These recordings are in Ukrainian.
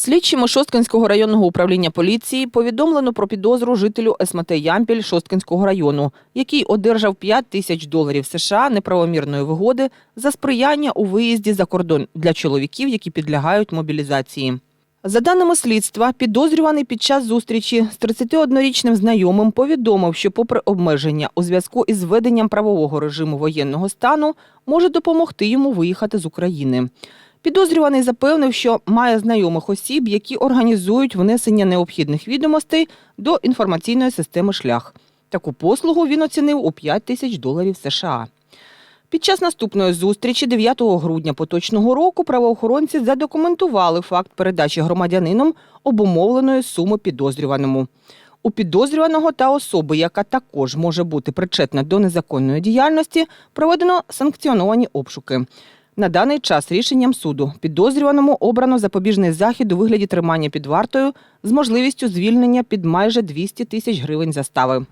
Слідчими Шосткинського районного управління поліції повідомлено про підозру жителю СМТ Ямпіль Шосткинського району, який одержав 5 тисяч доларів США неправомірної вигоди за сприяння у виїзді за кордон для чоловіків, які підлягають мобілізації. За даними слідства, підозрюваний під час зустрічі з 31-річним знайомим повідомив, що, попри обмеження у зв'язку із введенням правового режиму воєнного стану, може допомогти йому виїхати з України. Підозрюваний запевнив, що має знайомих осіб, які організують внесення необхідних відомостей до інформаційної системи шлях. Таку послугу він оцінив у 5 тисяч доларів США. Під час наступної зустрічі 9 грудня поточного року правоохоронці задокументували факт передачі громадянином обумовленої суми підозрюваному. У підозрюваного та особи, яка також може бути причетна до незаконної діяльності, проведено санкціоновані обшуки. На даний час рішенням суду підозрюваному обрано запобіжний захід у вигляді тримання під вартою з можливістю звільнення під майже 200 тисяч гривень застави.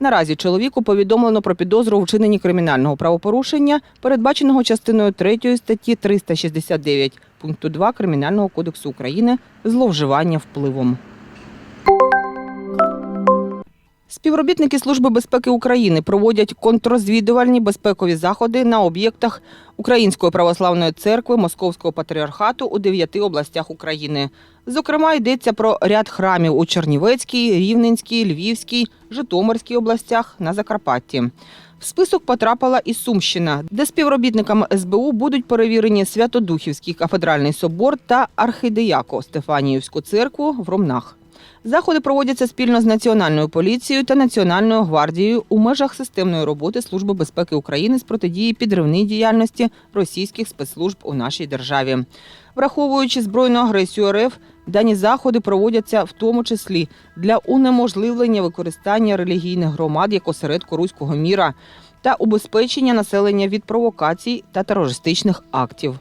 Наразі чоловіку повідомлено про підозру у вчиненні кримінального правопорушення, передбаченого частиною 3 статті 369 пункту 2 Кримінального кодексу України зловживання впливом. Співробітники Служби безпеки України проводять контррозвідувальні безпекові заходи на об'єктах Української православної церкви Московського патріархату у дев'яти областях України. Зокрема, йдеться про ряд храмів у Чернівецькій, Рівненській, Львівській, Житомирській областях на Закарпатті. В список потрапила і Сумщина, де співробітниками СБУ будуть перевірені Святодухівський кафедральний собор та архідеяко Стефаніївську церкву в Ромнах. Заходи проводяться спільно з Національною поліцією та Національною гвардією у межах системної роботи Служби безпеки України з протидії підривній діяльності російських спецслужб у нашій державі. Враховуючи збройну агресію РФ, дані заходи проводяться в тому числі для унеможливлення використання релігійних громад як осередку руського міра та убезпечення населення від провокацій та терористичних актів.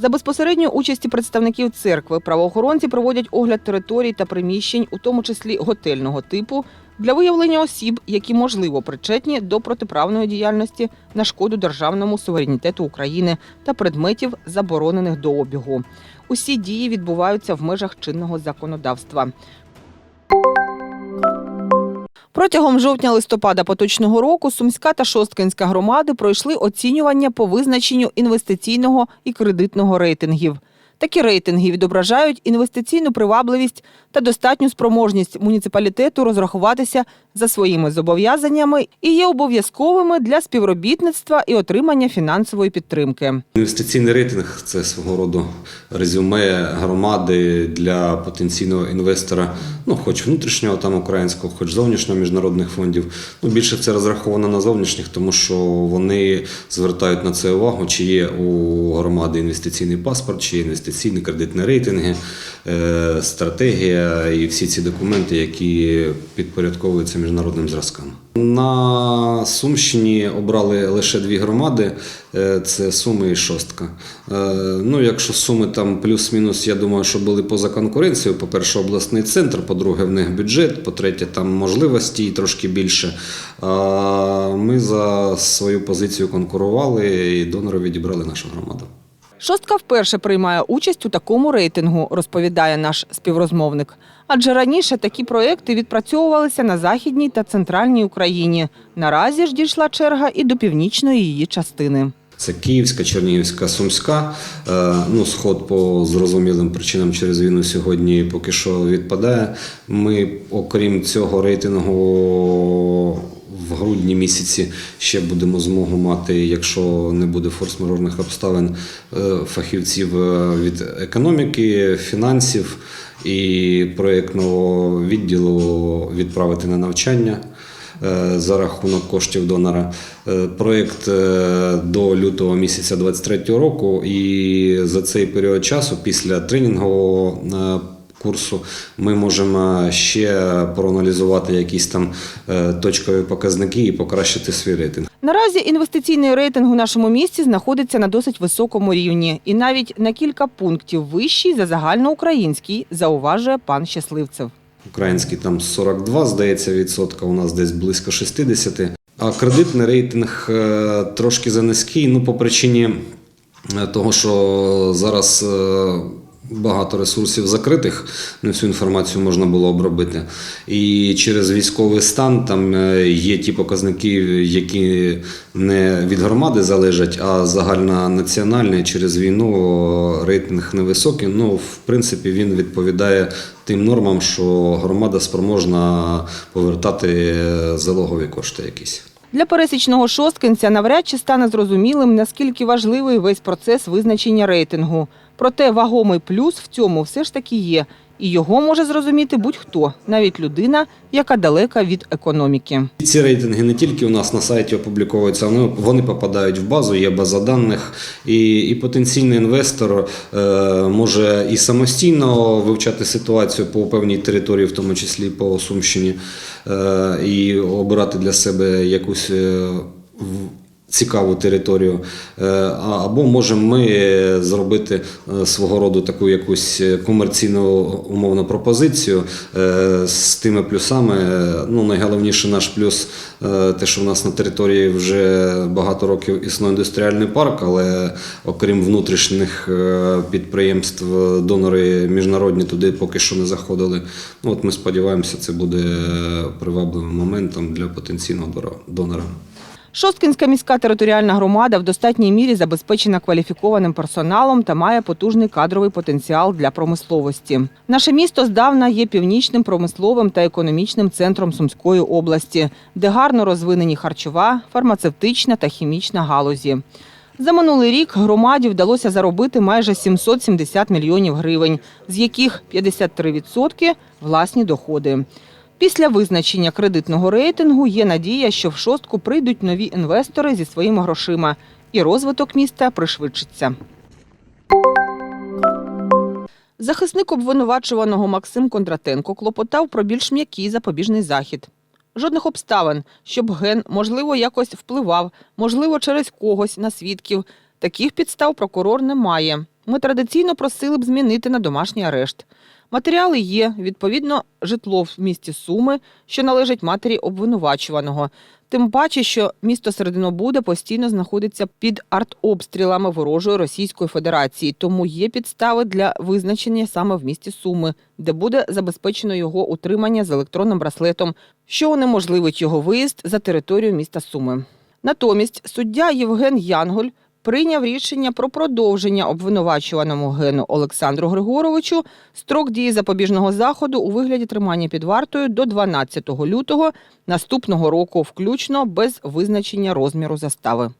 За безпосередньою участі представників церкви правоохоронці проводять огляд територій та приміщень, у тому числі готельного типу, для виявлення осіб, які можливо причетні до протиправної діяльності на шкоду державному суверенітету України та предметів, заборонених до обігу. Усі дії відбуваються в межах чинного законодавства. Протягом жовтня-листопада поточного року Сумська та Шосткинська громади пройшли оцінювання по визначенню інвестиційного і кредитного рейтингів. Такі рейтинги відображають інвестиційну привабливість та достатню спроможність муніципалітету розрахуватися за своїми зобов'язаннями і є обов'язковими для співробітництва і отримання фінансової підтримки. Інвестиційний рейтинг це свого роду резюме громади для потенційного інвестора, ну хоч внутрішнього там українського, хоч зовнішнього міжнародних фондів. Ну більше це розраховано на зовнішніх, тому що вони звертають на це увагу, чи є у громади інвестиційний паспорт, чи інвестиційні кредитні рейтинги, е, стратегія і всі ці документи, які підпорядковуються міжнародним зразкам. На Сумщині обрали лише дві громади: е, це Суми і Шостка. Е, Ну, якщо суми там плюс-мінус, я думаю, що були поза конкуренцією. По-перше, обласний центр, по-друге, в них бюджет, по-третє, там можливості і трошки більше. Ми за свою позицію конкурували і донори відібрали нашу громаду. Шостка вперше приймає участь у такому рейтингу, розповідає наш співрозмовник. Адже раніше такі проекти відпрацьовувалися на західній та центральній Україні. Наразі ж дійшла черга і до північної її частини. Це Київська, Чернігівська, Сумська. Е, Ну, сход по зрозумілим причинам через війну сьогодні поки що відпадає. Ми, окрім цього рейтингу, в грудні місяці ще будемо змогу мати, якщо не буде форс-мажорних обставин, е, фахівців е, від економіки, фінансів і проєктного відділу відправити на навчання е, за рахунок коштів донора. Проєкт до лютого місяця 2023 року, і за цей період часу, після тренінгового курсу, ми можемо ще проаналізувати якісь там е, точкові показники і покращити свій рейтинг. Наразі інвестиційний рейтинг у нашому місті знаходиться на досить високому рівні і навіть на кілька пунктів вищий за загальноукраїнський, зауважує пан Щасливцев. Український там 42, здається, відсотка, у нас десь близько 60. А кредитний рейтинг е, трошки занизький, ну по причині е, того, що зараз багато ресурсів закритих, не всю інформацію можна було обробити. І через військовий стан там е, є ті показники, які не від громади залежать, а загальнонаціональний. Через війну рейтинг невисокий. Ну, в принципі, він відповідає тим нормам, що громада спроможна повертати залогові кошти якісь. Для пересічного шосткинця навряд чи стане зрозумілим, наскільки важливий весь процес визначення рейтингу. Проте вагомий плюс в цьому все ж таки є, і його може зрозуміти будь-хто, навіть людина, яка далека від економіки. Ці рейтинги не тільки у нас на сайті опубліковуються, вони, вони попадають в базу, є база даних, і, і потенційний інвестор е, може і самостійно вивчати ситуацію по певній території, в тому числі по Сумщині, е, і обирати для себе якусь. е, Цікаву територію, Е, або можемо ми зробити е, свого роду таку якусь комерційну умовну пропозицію е, з тими плюсами. Ну, найголовніше наш плюс е, те, що в нас на території вже багато років існує індустріальний парк, але окрім внутрішніх е, підприємств, донори міжнародні туди поки що не заходили. Ну, от ми сподіваємося, це буде привабливим моментом для потенційного донора. Шосткинська міська територіальна громада в достатній мірі забезпечена кваліфікованим персоналом та має потужний кадровий потенціал для промисловості. Наше місто здавна є північним промисловим та економічним центром Сумської області, де гарно розвинені харчова, фармацевтична та хімічна галузі. За минулий рік громаді вдалося заробити майже 770 мільйонів гривень, з яких 53% – власні доходи. Після визначення кредитного рейтингу є надія, що в шостку прийдуть нові інвестори зі своїми грошима, і розвиток міста пришвидшиться. Захисник обвинувачуваного Максим Кондратенко клопотав про більш м'який запобіжний захід. Жодних обставин, щоб ген, можливо, якось впливав, можливо, через когось на свідків. Таких підстав прокурор не має. Ми традиційно просили б змінити на домашній арешт. Матеріали є, відповідно, житло в місті Суми, що належить матері обвинувачуваного. Тим паче, що місто Серединобуда постійно знаходиться під артобстрілами ворожої Російської Федерації, тому є підстави для визначення саме в місті Суми, де буде забезпечено його утримання з електронним браслетом, що унеможливить його виїзд за територію міста Суми. Натомість суддя Євген Янголь прийняв рішення про продовження обвинувачуваному гену Олександру Григоровичу строк дії запобіжного заходу у вигляді тримання під вартою до 12 лютого наступного року, включно без визначення розміру застави.